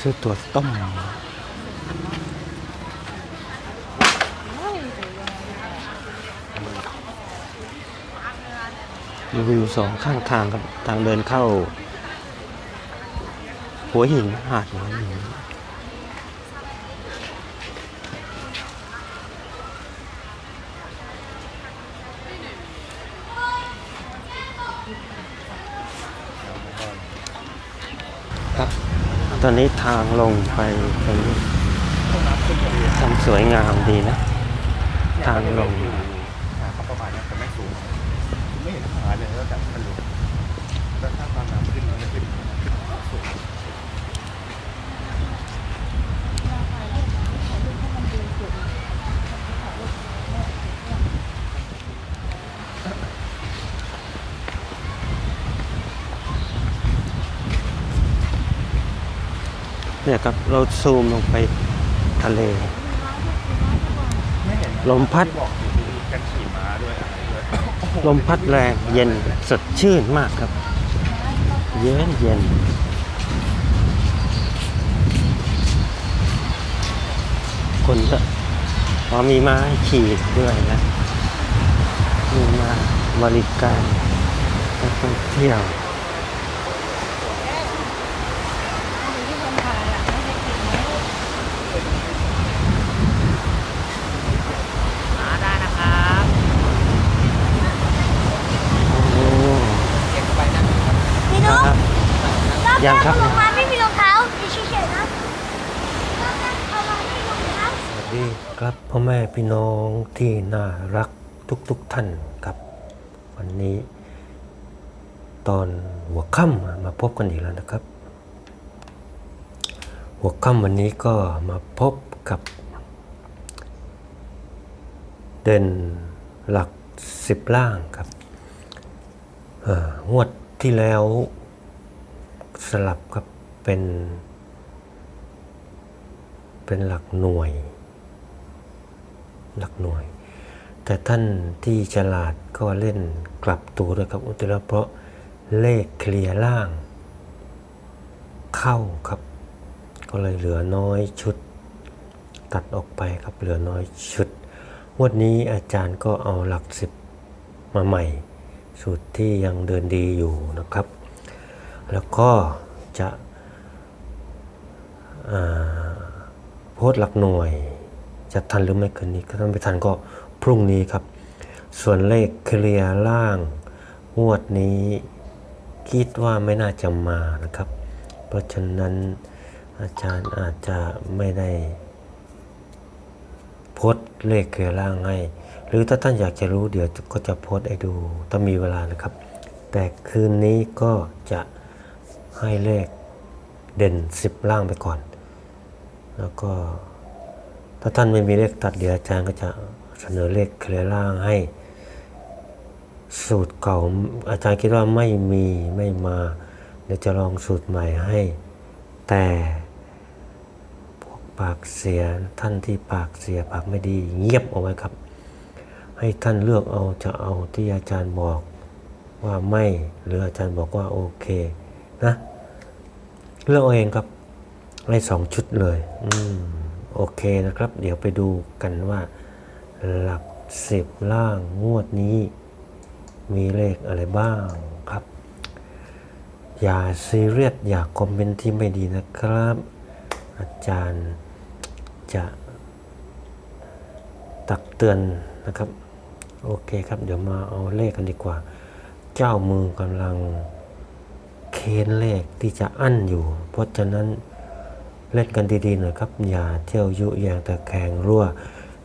ซื้อตัวต้มมีวิวสองข้างทางครับ ทางเดินเข้า หัวหิน หาดหัวหิน ตอนนี้ทางลงไปตรงนี้ทำสวยงามดีนะ ทางลง เขาประมาณนี้แต่ไม่สูง ไม่เห็นขาเลยแล้วแต่มันลงแล้วถ้าตามน้ำขึ้นมันไม่ขึ้นสูง เนี่ยครับเราซูมลงไปทะเล ลมพัดบอกอยู่มีกันขี่ม้าด้วยอะไรด้วยลมพัดแรงเย็นสดชื่นมากครับ เย็นเย็นคนก็พอมีมาขี่ด้วยนะ มีมาบริการนักท่องเที่ยว มาได้นะครับ โอ้ เก็บไปนะ พี่ ค นุ๊ก รับ รอบ ยัแรงกครับลงมาไม่มีรองเท้าอยู่เฉยๆนะรอบแรกเอามาไม่มีรองเท้าสวัสดีครับพ่อแม่พี่น้องที่น่ารักทุกๆทท่านครับ วันนี้ ตอนหัวค่ำมาพบกันอีกแล้วนะครับ หัวค่ำวันนี้ก็มาพบกับ เด่นหลักสิบล่างครับเอ่องวดที่แล้ว สลับครับเป็น เป็นหลักหน่วย หลักหน่วย แต่ท่านที่ฉลาดก็เล่นกลับตัวด้วยครับอุตราเพราะเลขเคลียร์ล่าง เข้าครับ ก็เลยเหลือน้อยชุด ตัดออกไปครับเหลือน้อยชุดวันนี้อาจารย์ก็เอาหลักสิบมาใหม่ สูตรที่ยังเดินดีอยู่นะครับ แล้วก็จะโพสหลักหน่วย จะทันหรือไม่คืนนี้ก็ต้องไปทันก็พรุ่งนี้ครับ ส่วนเลขเคลียร์ล่างงวดนี้คิดว่าไม่น่าจะมานะครับ เพราะฉะนั้นอาจารย์อาจจะไม่ได้โพสเลขเคลียร์ล่างให้ หรือถ้าท่านอยากจะรู้เดี๋ยวก็จะโพสให้ดูถ้ามีเวลานะครับ แต่คืนนี้ก็จะ ให้เลขเด่น 10 ล่างไปก่อน แล้วก็ถ้าท่านไม่มีเลขตัดเดี๋ยวอาจารย์ก็จะเสนอเลขเคลียร์ล่างให้ สูตรเก่าอาจารย์คิดว่าไม่มีไม่มาเดี๋ยวจะลองสูตรใหม่ให้ แต่พวกปากเสียท่านที่ปากเสียปากไม่ดีเงียบเอาไว้ครับ ให้ท่านเลือกเอาจะเอาที่อาจารย์บอกว่าไม่หรืออาจารย์บอกว่าโอเคนะ เลือกเอาเองครับให้สองชุดเลยอโอเคนะครับ เดี๋ยวไปดูกันว่า หลักสิบล่างงวดนี้ มีเลขอะไรบ้างครับ อย่าซีเรียสอย่าคอมเมนต์ที่ไม่ดีนะครับ อาจารย์จะตักเตือนนะครับ โอเคครับ เดี๋ยวมาเอาเลขกันดีกว่า เจ้ามือกำลัง เค้นเลขที่จะอั้นอยู่ เพราะฉะนั้นเล่นกันดีๆหน่อยครับ อย่าเที่ยวยุแยงตะแคงรั่ว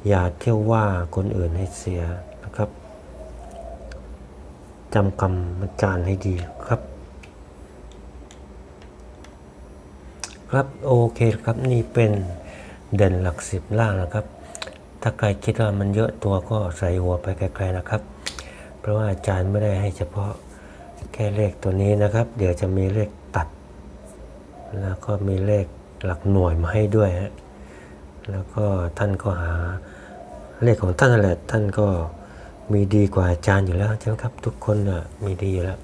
อย่าเที่ยวว่าคนอื่นให้เสียนะครับจำคำอาจารย์ให้ดีครับ ครับโอเคครับนี่เป็นเด่นหลักสิบล่างนะครับ ถ้าใครคิดว่ามันเยอะตัวก็ใส่หัวไปไกลๆนะครับ เพราะว่าอาจารย์ไม่ได้ให้เฉพาะ แค่เลขตัวนี้นะครับ เดี๋ยวจะมีเลขตัด แล้วก็มีเลขหลักหน่วยมาให้ด้วยฮะแล้วก็ท่านก็หาเลขของท่านนั่นแหละท่านก็มีดีกว่าอาจารย์อยู่แล้วใช่ไหมครับ ทุกคนน่ะมีดีอยู่แล้ว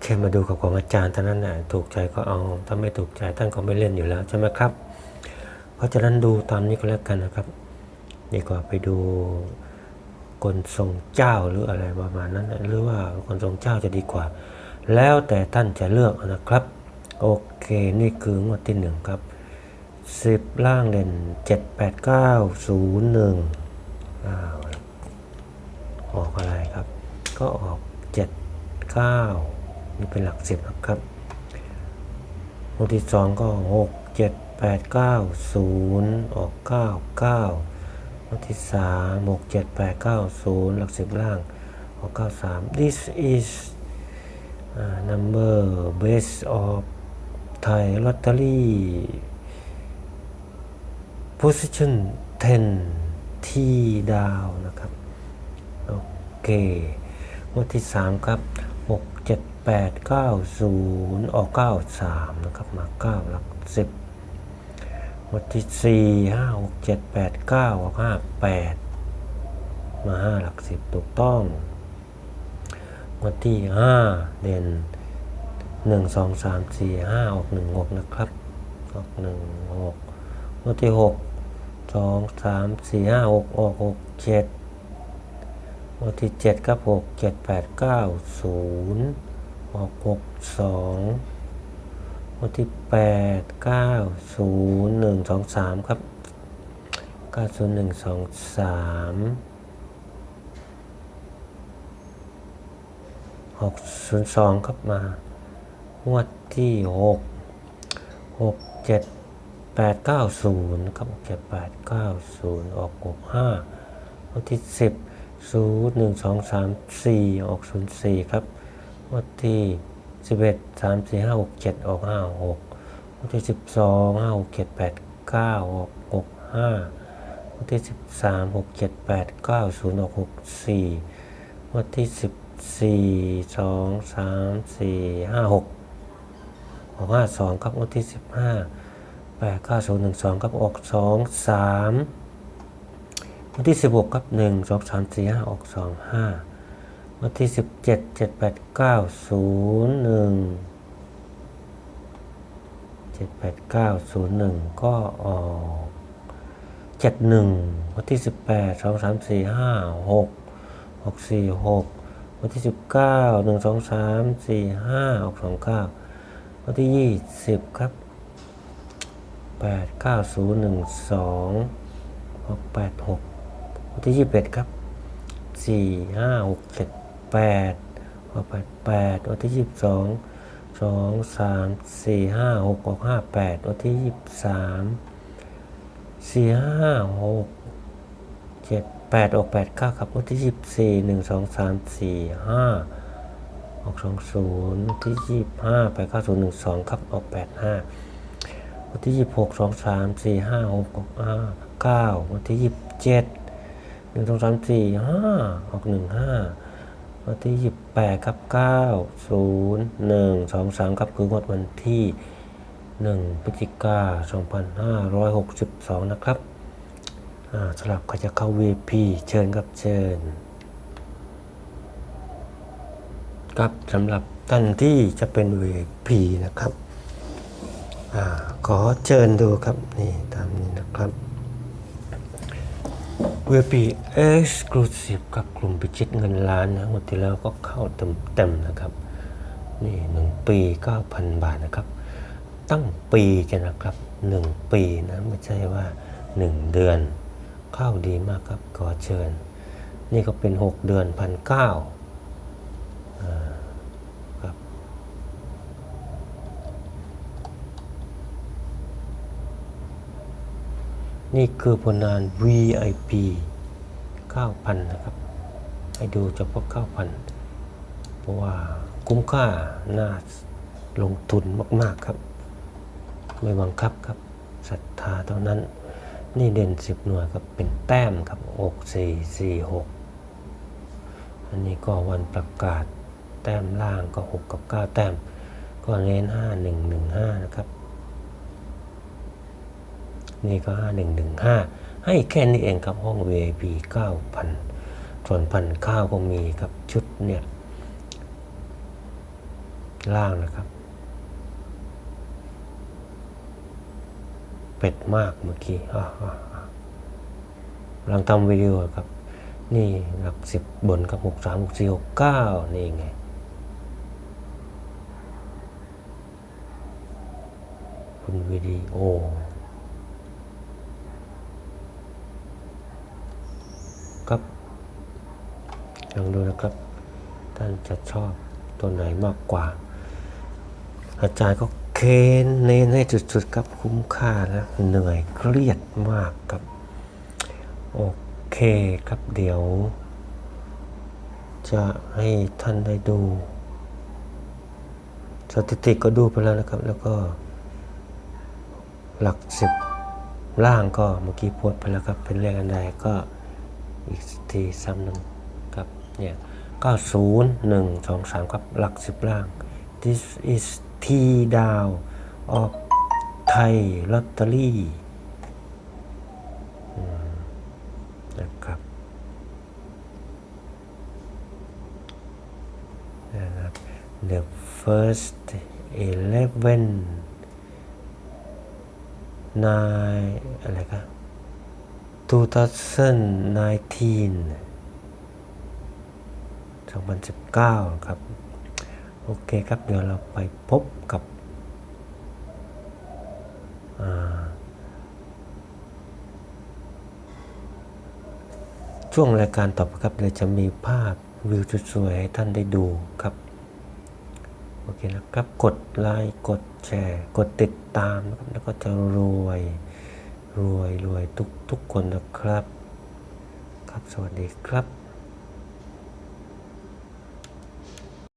แค่มาดูกับของอาจารย์เท่านั้นนะถูกใจก็เอาถ้าไม่ถูกใจท่านก็ไม่เล่นอยู่แล้วใช่ไหมครับ เพราะฉะนั้นดูตามนี้ก็แล้วกันนะครับ ดีกว่าไปดู คนทรงเจ้าหรืออะไรประมาณนั้น หรือว่าคนทรงเจ้าจะดีกว่า แล้วแต่ท่านจะเลือกนะครับ โอเคนี่คืองวดที่หนึ่งครับสิบล่างเด่นเจ็ดแปดเก้าศูนย์หนึ่งอ้าออกอะไรครับ ก็ออกเจ็ดเก้านี่เป็นหลักสิบนะครับงวดที่สองก็หกเจ็ดแปดเก้าศูนย์ออกเก้าเก้า งวดที่สามหกเจ็ดแปดเก้าศูนย์หลักสิบล่างออกเก้าสาม this is uh, number base of Thai lottery position 10ที่ดาวนะครับ โอเคงวดที่ 3 ครับ 6 7 8 9 0 ออก 9 3 นะครับ มา 9 หลัก 10 วดที่4 5 6 7 8 9ออก5 8มา5หลัก10ถูกต้องงวดที่5เด่น1 2 3 4 5ออก1 6นะครับออก1 6งวดที่6 2 3 4 5 6ออก6 7วันที่เจ็ดครับหกเจ็ดแปดเก้าศูนย์ออกหกสอง วันที่แปดเก้าศูนย์หนึ่งสองสามครับเก้าศูนย์หนึ่งสองสามหกศูนย์สองครับมางวดที่หกหกเจ็ดแปดเก้าศูนย์ครับหกเจ็ดแปดเก้าศูนย์ออกหกห้าวันที่สิบศูนย์หนึ่งสองสามสี่ออกศูนย์สี่ครับ วันที่ สิบเอ็ดสามสี่ห้าหกเจ็ดออกห้าหกวันที่สิบสองห้าหกเจ็ดแปดเก้าออกหกห้าวันที่สิบสามหกเจ็ดแปดเก้าศูนย์ออกหกสี่วันที่สิบสี่สองสามสี่ห้าหกออกห้าสองครับวันที่สิบห้าแปดเก้าศูนย์หนึ่งสองครับออกสองสามวันที่16ครับ1 2 3 4 5องสามสี่ห้าออก2 5 วันที่ 17 7 8 9 0 1 7 8 9 0 1 ก็ออก71 วันที่ 18 2 3 4 5 6 6 4 6 วันที่ 19 1 2 3 4 5ออก2 9 วันที่ 20 ครับ 8 9 0 1 2ออก8 6 วันที่ยี่สิบเอ็ดครับสี่ห้าหกเจ็ด แปดออกแปดแปดวันที่ยี่สิบสองสองสามสี่ห้าหกออกห้าแปดวันที่ยี่สิบสามสี่ห้าหกเจ็ดแปดออกแปดเก้าครับวันที่ยี่สิบสี่หนึ่งสองสามสี่ห้าออกสองศูนย์วันที่ยี่สิบห้าแปเก้าศูนย์หนึ่งสองครับออกแปดห้าวันที่ยี่สิบหกสองสามสี่ห้าหกออกห้าเก้าวันที่ยี่สิบเจ็ดหนึ่งสองสามสี่ห้าออกหนึ่งห้า วันที่ยี่สิบแปดครับเก้าศูนย์หนึ่งสองสามครับคืองวดวันที่หนึ่งพฤศจิกาสองพันะครับสำหรับใครจะเข้า VP เชิญครับเชิญ ครับสำหรับท่านที่จะเป็น VP นะครับอขอเชิญดูครับนี่ตามนี้นะครับ เวปีเอ็กซ์คลูซีฟกับกลุ่มพิชิตเงินล้านนะงวดที่แล้วก็เข้าเต็มๆนะครับ นี่หนึ่งปี9,000บาทนะครับ ตั้งปีกันนะครับหนึ่งปีนะไม่ใช่ว่า1เดือน เข้าดีมากครับขอเชิญ นี่ก็เป็น6เดือนพันเก้าครับ นี่คือผลงาน VIP 9,000 นะครับ ให้ดูเฉพาะ 9,000 เพราะว่าคุ้มค่าน่าลงทุนมาก ๆ ครับ ไม่บังคับครับศรัทธาเท่านั้น นี่เด่น 10 หน่วยครับ เป็นแต้มครับ 6 4 4 6 อันนี้ก็วันประกาศแต้มล่างก็ 6 กับ 9 แต้ม ก็เน้น 5 1 1 5 นะครับ นี่ก็ 5115 ให้แค่นี้เองครับห้อง VIP 9,000 ส่วนพันข้าวก็มีครับชุดเนี่ย ล่างนะครับ เป็ดมากเมื่อกี้อ่าอ่าอ่ากำลังทำวิดีโอครับ นี่หลักสิบบนครับหกสามหกสี่หกเก้านี่ไงคุณวิดีโอ ครับ ลองดูนะครับ ท่านจะชอบตัวไหนมากกว่า อาจารย์ก็เคนเน้นให้สุดๆครับคุ้มค่านะเหนื่อยเครียดมากครับ โอเคครับเดี๋ยว จะให้ท่านได้ดูสถิติก็ดูไปแล้วนะครับ แล้วก็ หลักสิบล่างก็เมื่อกี้โพสต์ไปแล้วครับ เป็นเลขอันใดก็อีกทีซ้ำหนึ่ง เนี่ยก็ศูนย์หนึ่งสองสามครับหลักสิบล่าง this is T down of Thai lottery นะครับนะครับ the first eleven นายอะไรครับ2019 2019 ครับ โอเคครับ เดี๋ยวเราไปพบกับช่วงรายการต่อไปครับเดี๋ยวจะมีภาพวิวสวยๆให้ท่านได้ดูครับ โอเคนะครับ กดไลค์กดแชร์ กดติดตามนะครับแล้วก็จะรวยรวยรวยทุกทุกคนนะครับ ครับสวัสดีครับ